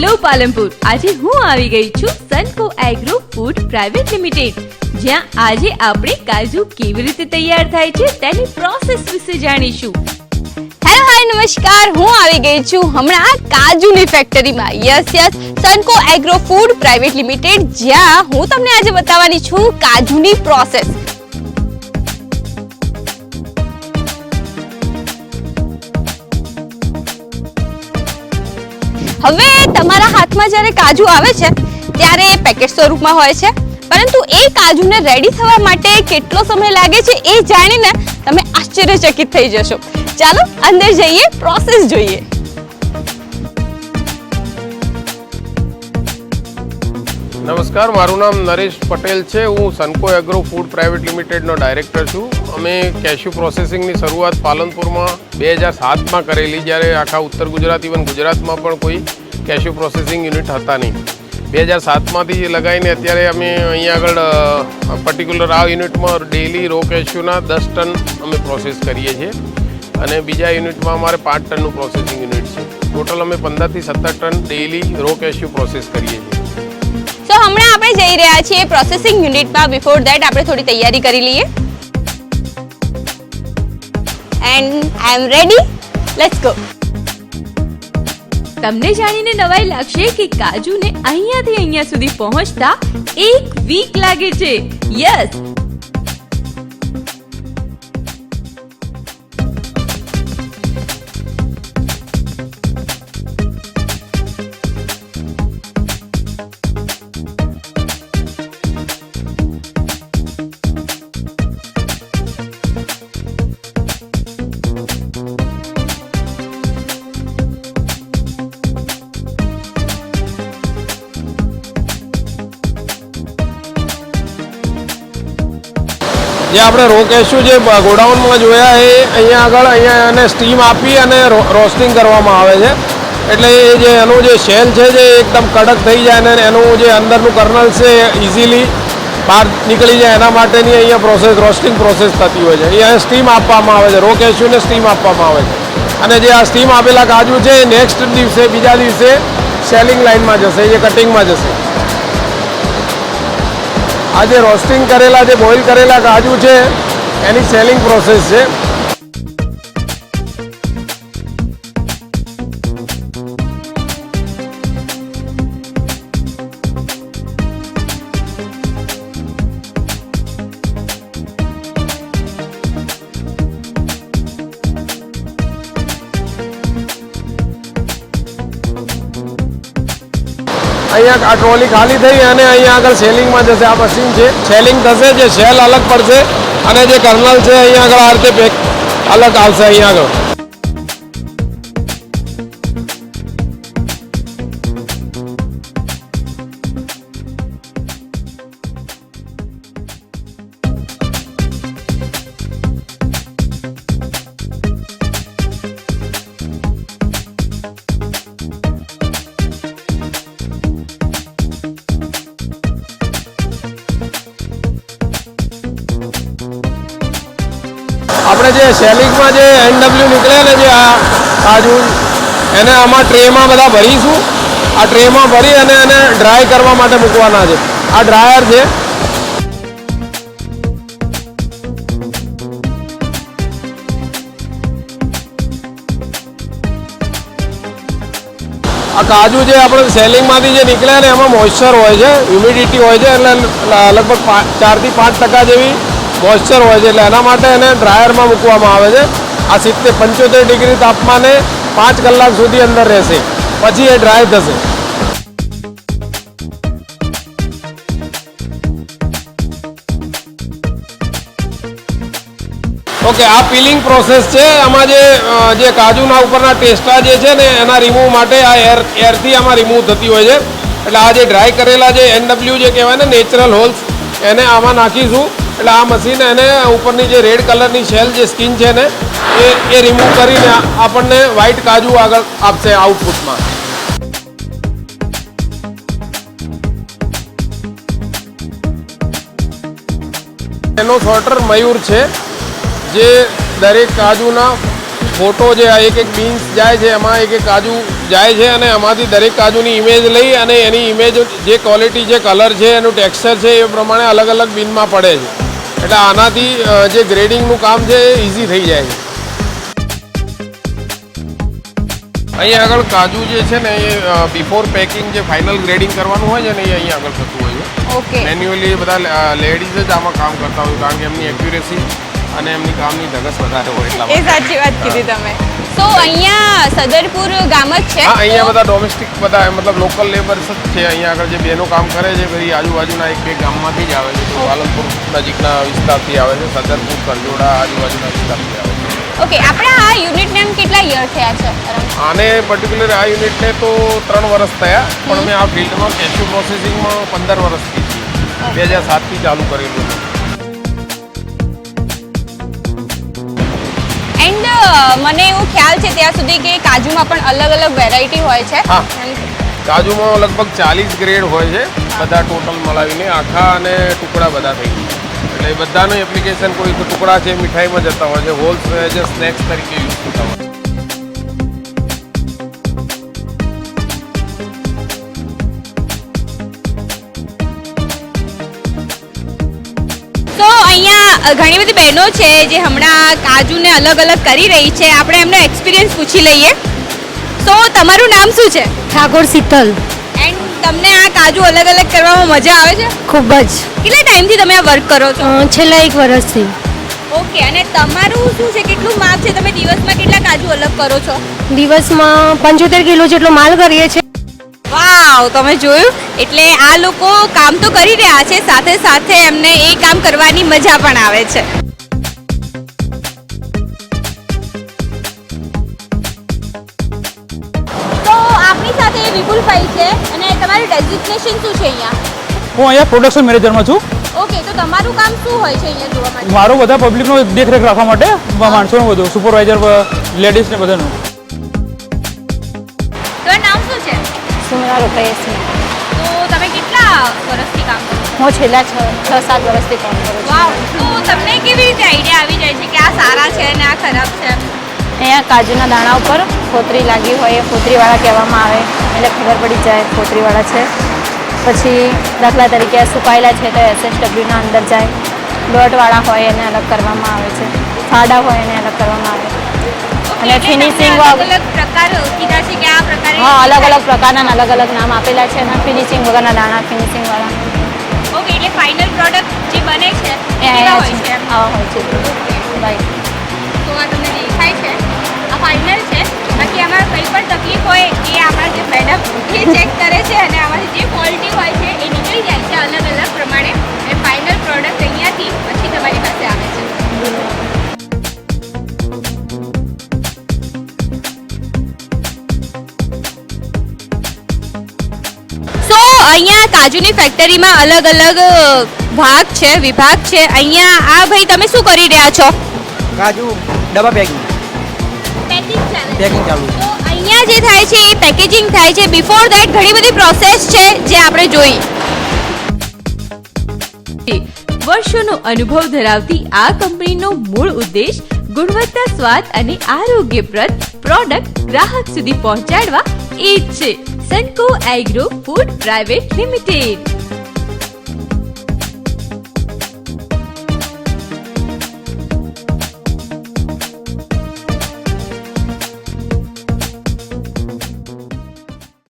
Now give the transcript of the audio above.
Hello Palanpur. આજે હું આવી ગઈ છું Sanco agro food private limited. જ્યાં આજે આપણે કાજુ કેવી રીતે તૈયાર થાય છે તેની પ્રોસેસ વિશે જાણીશું. હેલો, હાય, નમસ્કાર. હું આવી ગઈ છું હમણાં કાજુની ફેક્ટરીમાં yes yes Sanco agro food private limited. જ્યાં હું તમને આજે બતાવવાની છું કાજુની પ્રોસેસ. હવે તમારા હાથમાં જ્યારે કાજુ આવે છે, ત્યારે એ પેકેટ સ્વરૂપમાં હોય છે. પરંતુ એ કાજુને રેડી થવા માટે કેટલો સમય લાગે છે એ જાણીને તમે આશ્ચર્યચકિત થઈ જશો. ચાલો, અંદર જઈએ પ્રોસેસ જોઈએ. નમસ્કાર, મારું નામ નરેશ પટેલ છે. હું સનકો એગ્રો ફૂડ પ્રાઇવેટ લિમિટેડનો ડાયરેક્ટર છું. અમે કેશ્યુ પ્રોસેસિંગની શરૂઆત પાલનપુરમાં બે હજાર સાતમાં કરેલી, જ્યારે આખા ઉત્તર ગુજરાત ઇવન ગુજરાતમાં પણ કોઈ કેશ્યુ પ્રોસેસિંગ યુનિટ હતા નહીં. બે હજાર સાતમાંથી લગાવીને અત્યારે અમે અહીંયા આગળ પર્ટિક્યુલર આ યુનિટમાં ડેલી રો કેશ્યુના દસ ટન અમે પ્રોસેસ કરીએ છીએ. અને બીજા યુનિટમાં અમારે પાંચ ટનનું પ્રોસેસિંગ યુનિટ છે. ટોટલ અમે પંદરથી સત્તર ton daily raw cashew process કરીએ છીએ. તો હમણાં આપણે જઈ રહ્યા છીએ પ્રોસેસિંગ યુનિટમાં. બિફોર દેટ આપણે થોડી તૈયારી કરી લઈએ. And I am ready let's go તમને જાણીને નવાઈ લાગશે કે કાજુને અહીંયાથી અહીંયા સુધી પહોંચતા એક વીક લાગે છે. યસ જે આપણે રોકેશું જે ગોડાઉનમાં જોયા એ અહીંયા આગળ અહીંયા એને સ્ટીમ આપી અને રોસ્ટિંગ કરવામાં આવે છે. એટલે એ જે એનું જે શેલ છે જે એકદમ કડક થઈ જાય અને એનું જે અંદરનું કર્નલ છે ઇઝીલી બહાર નીકળી જાય એના માટેની અહીંયા પ્રોસેસ રોસ્ટિંગ પ્રોસેસ થતી હોય છે. અહીંયા સ્ટીમ આપવામાં આવે છે. રોકેશુંને સ્ટીમ આપવામાં આવે છે. અને જે આ સ્ટીમ આપેલા કાજુ છે એ નેક્સ્ટ દિવસે, બીજા દિવસે સેલિંગ લાઇનમાં જશે, એ કટિંગમાં જશે. આ જે રોસ્ટિંગ કરેલા જે બોઇલ કરેલા કાજુ છે એની સેલિંગ પ્રોસેસ છે. અહીંયા આ ટ્રોલી ખાલી થઈ અને અહીંયા આગળ સેલિંગમાં જશે આ મશીન છે. સેલિંગ થશે જે સેલ અલગ પડશે અને જે કર્નલ છે, અહીંયા આગળ આ રીતે પેક અલગ આવશે અહીંયા આગળ. સેલિંગમાં જે એનડબલ્યુ નીકળે ને જે આ કાજુ એને આમાં ટ્રેમાં બધા ભરીશું. આ ટ્રેમાં ભરી અને એને ડ્રાય કરવા માટે મૂકવાના છે. આ ડ્રાયર છે. આ કાજુ જે આપણે સેલિંગમાંથી જે નીકળે ને એમાં મોઇશ્ચર હોય છે હ્યુમિડિટી હોય છે, એટલે લગભગ ચારથી પાંચ ટકા જેવી મોઇશ્ચર હોય છે એટલે એના માટે એને ડ્રાયરમાં મૂકવામાં આવે છે. આ સિત્તેર પંચોતેર ડિગ્રી તાપમાને પાંચ કલાક સુધી અંદર રહેશે. પછી એ ડ્રાય થશે. ઓકે આ પીલિંગ પ્રોસેસ છે. આમાં જે જે કાજુના ઉપરના ટેસ્ટા જે છે ને, એના રિમૂવ માટે આ એર એરથી આમાં રિમૂવ થતી હોય છે. એટલે આ જે ડ્રાય કરેલા જે એનડબલ્યુ જે કહેવાય ને નેચરલ હોલ્સ એને આમાં નાખીશું. એટલે આ મશીન એને ઉપરની જે રેડ કલરની શેલ જે સ્કિન છે ને એ એ રિમૂવ કરીને આપણને વ્હાઈટ કાજુ આગળ આપશે આઉટપુટમાં એનો સોર્ટર મયુર છે, જે દરેક કાજુના ફોટો જે આ એક એક બીન્સ જાય છે, એમાં એક એક કાજુ જાય છે અને એમાંથી દરેક કાજુની ઇમેજ લઈ અને એની ઇમેજ જે ક્વોલિટી જે કલર છે, એનું ટેક્સચર છે, એ પ્રમાણે અલગ અલગ બિનમાં પડે છે. એટલે આનાથી જે ગ્રેડિંગનું કામ છે એ ઇઝી થઈ જાય છે. અહીંયા આગળ કાજુ જે છે ને એ બિફોર પેકિંગ જે ફાઇનલ ગ્રેડિંગ કરવાનું હોય છે ને એ અહીંયા આગળ થતું હોય છે. ઓકે મેન્યુઅલી બધા લેડીઝ જ આમાં કામ કરતા હોય કારણ કે એમની એક્યુરેસી અને એમની કામની ધગસ વધારે હોય એટલા એ સાચી વાત કીધી તમે. તો અહીંયા સદરપુર ગામ જ છે? હા અહીંયા બધા ડોમેસ્ટિક બધા મતલબ લોકલ લેબર્સ જ છે. અહીંયા આગળ જે બહેનો કામ કરે છે પછી આજુબાજુના એક બે ગામમાંથી જ આવે છે. તો પાલનપુર નજીકના વિસ્તારથી આવે છે સદરપુર કરજોડા આજુબાજુના વિસ્તારથી આવે છે. ઓકે આપણા આ યુનિટ નેમ કેટલા યર થયા છે? આને પર્ટિક્યુલર આ યુનિટને તો ત્રણ વર્ષ થયા પણ મેં આ ફિલ્ડમાં કેશ્યુ પ્રોસેસિંગમાં પંદર વર્ષથી બે હજાર સાતથી ચાલુ કરેલું મને એવું ખ્યાલ છે ત્યાં સુધી કે કાજુમાં પણ અલગ અલગ વેરાયટી હોય છે. હા. કાજુમાં લગભગ ચાલીસ ગ્રેડ હોય છે. બધા ટોટલ મળાવીને આખા અને ટુકડા બધા થઈ ગયા. એટલે બધાનું એપ્લિકેશન કોઈ ટુકડા છે મીઠાઈમાં જતા હોય છે હોલ્સ જે સ્નેક્સ તરીકે યુઝ થતા હોય ઘણી બધી બહેનો છે જે હમણાં કાજુને અલગ અલગ કરી રહી છે. આપણે એમનો એક્સપિરિયન્સ પૂછી લઈએ. તો તમારું નામ શું છે? ઠાકોર શીતલ. એન્ડ તમને આ કાજુ અલગ અલગ કરવામાં મજા આવે છે? ખૂબ જ. કેટલા ટાઈમથી તમે આ વર્ક કરો છો? છેલ્લા એક વર્ષથી. ઓકે અને તમારું શું છે? કેટલું માપ છે? તમે દિવસમાં કેટલા કાજુ અલગ કરો છો? દિવસમાં પંચોતેર કિલો જેટલો માલ કરીએ છીએ. વાવ તમે જોયું? એટલે આ લોકો કામ તો કરી રહ્યા છે સાથે સાથે એમને એ કામ કરવાની મજા પણ આવે છે. તો આપણી સાથે વિપુલભાઈ છે અને તમારું ડેઝિગ્નેશન શું છે અહીંયા? હું અહીંયા પ્રોડક્શન મેનેજરમાં છું. ઓકે તો તમારું કામ શું હોય છે અહીંયા જોવા માટે? મારો બધા પબ્લિકનો દેખરેખ રાખવા માટે માણસોનું બધું સુપરવાઇઝર લેડીઝ ને બધાનું. સુમરા છે. તો તમે કેટલા વર્ષથી કામ કરો છો? હું છેલ્લા છ છ સાત વર્ષથી કામ કરું છું. વાવ તો તમને કેવી રીતે આઈડિયા આવી જાય છે કે આ સારા છે અને આ ખરાબ છે? અહીંયા કાજુના દાણા ઉપર ફોતરી લાગી હોય એ ફોતરીવાળા કહેવામાં આવે. એટલે ખબર પડી જાય ફોતરીવાળા છે. પછી દાખલા તરીકે સુકાયેલા છે તો એસએસડબ્લ્યુના અંદર જાય. ડોટવાળા હોય એને અલગ કરવામાં આવે છે. ફાડા હોય એને અલગ કરવામાં આવે. અને ફિનિશિંગ અલગ અલગ પ્રકાર કીધા છે કે આ પ્રકારે? હા અલગ અલગ પ્રકારના અલગ અલગ નામ આપેલા છે અને ફિનિશિંગ વગરના દાણા ફિનિશિંગવાળા ઓકે એટલે ફાઇનલ પ્રોડક્ટ જે બને છે એ હોય છે. હા હોય છે. રાઈટ તો આ તમને દેખાય છે. આ ફાઇનલ છે. બાકી આમાં કંઈ પણ તકલીફ હોય એ આપણા જે મેડમ એ ચેક કરે છે અને આમાંથી જે ક્વોલિટી હોય છે એ નીકળી જાય છે અલગ અલગ પ્રમાણે. અને ફાઇનલ પ્રોડક્ટ અહીંયાથી પછી તમારી પાસે આવે છે. અહીંયા કાજુની ફેક્ટરીમાં અલગ અલગ ભાગ છે વિભાગ છે. અહીંયા આ ભાઈ તમે શું કરી રહ્યા છો? કાજુ ડબ્બા પેકિંગ પેકિંગ ચાલુ તો અહીંયા જે થાય છે એ પેકેજિંગ થાય છે. બિફોર ધેટ ઘણી બધી પ્રોસેસ છે જે આપણે જોઈ. વર્ષોનો અનુભવ ધરાવતી આ કંપનીનો મૂળ ઉદ્દેશ ગુણવત્તા સ્વાદ અને આરોગ્યપ્રદ પ્રોડક્ટ ગ્રાહક સુધી પહોંચાડવા એ જ છે. Sanco agro food private limited